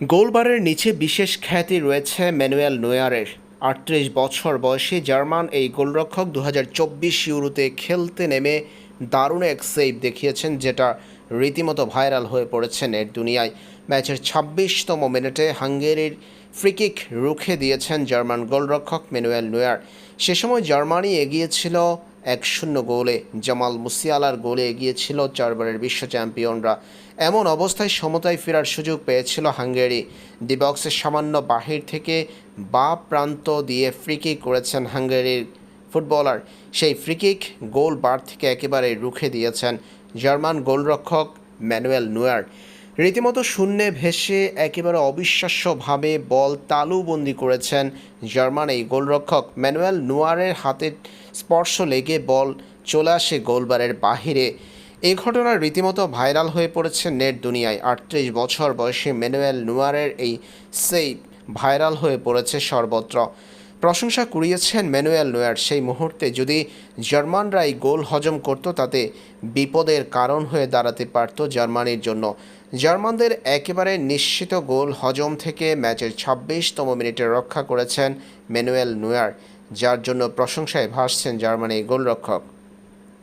গোলবারের নিচে বিশেষ খ্যাতি রয়েছে ম্যানুয়েল নোয়ারের। আটত্রিশ বছর বয়সী জার্মান এই গোলরক্ষক দু হাজার চব্বিশ ইউরোতে খেলতে নেমে দারুণ এক সেভ দেখিয়েছেন, যেটা রীতিমতো ভাইরাল হয়ে পড়েছে নেট দুনিয়ায়। ম্যাচের ছাব্বিশতম মিনিটে হাঙ্গেরির ফ্রিকিক রুখে দিয়েছেন জার্মান গোলরক্ষক ম্যানুয়েল নোয়ার। সে সময় জার্মানি এগিয়েছিল এক শূন্য গোলে জামাল মুসিয়ালার গোলে এগিয়েছিল চারবারের বিশ্ব চ্যাম্পিয়নরা। এমন অবস্থায় সমতায় ফেরার সুযোগ পেয়েছিল হাঙ্গেরি। ডিবক্সের সামান্য বাহির থেকে বা প্রান্ত দিয়ে ফ্রিকিক করেছেন হাঙ্গেরির ফুটবলার। সেই ফ্রিকিক গোল বার থেকে একেবারে রুখে দিয়েছেন জার্মান গোলরক্ষক ম্যানুয়েল নুয়ার। রীতিমতো শূন্যে ভেসে একেবারে অবিশ্বাস্যভাবে বল তালুবন্দি করেছেন জার্মান এই গোলরক্ষক ম্যানুয়েল নুয়ারের হাতে স্পর্শ লেগে বল চলে আসে গোলবারের বাহিরে। এই ঘটনা রীতিমতো ভাইরাল হয়ে পড়েছে নেট দুনিয়ায়। আটত্রিশ বছর বয়সী ম্যানুয়েল নুয়ারের এই সেই ভাইরাল হয়ে পড়েছে সর্বত্র। প্রশংসা কুড়িয়েছেন ম্যানুয়েল নোয়ার। সেই মুহূর্তে যদি জার্মানরা এই গোল হজম করত, তাতে বিপদের কারণ হয়ে দাঁড়াতে পারত জার্মানির জন্য। জার্মানদের একেবারে নিশ্চিত গোল হজম থেকে ম্যাচের ছাব্বিশতম মিনিটে রক্ষা করেছেন ম্যানুয়েল নোয়ার। যার জন্য প্রশংসায় ভাসছেন জার্মানির গোলরক্ষক।